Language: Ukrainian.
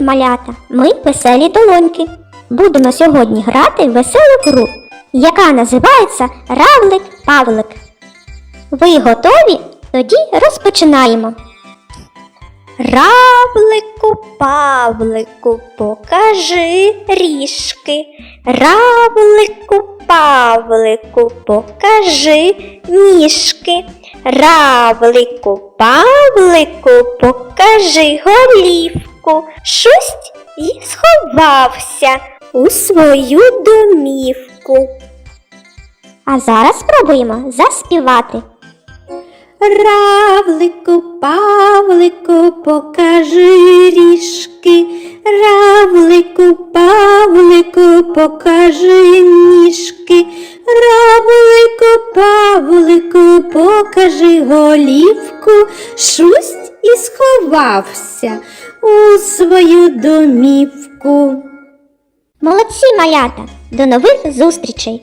малята! Ми веселі долоньки. Будемо сьогодні грати в веселу гру, яка називається Равлик Павлик. Ви готові? Тоді розпочинаємо. Равлику, Павлику, покажи ріжки. Равлику, Павлику, покажи ніжки. Равлику, Павлику, покажи голівку. Шусть і сховався у свою домівку. А зараз спробуємо заспівати. Равлику, Павлику, покажи ріжки. Равлику, Павлику, покажи ніжки. Равлику, Павлику, покажи голівку. Шусть і сховався у свою домівку. Молодці малята! До нових зустрічей!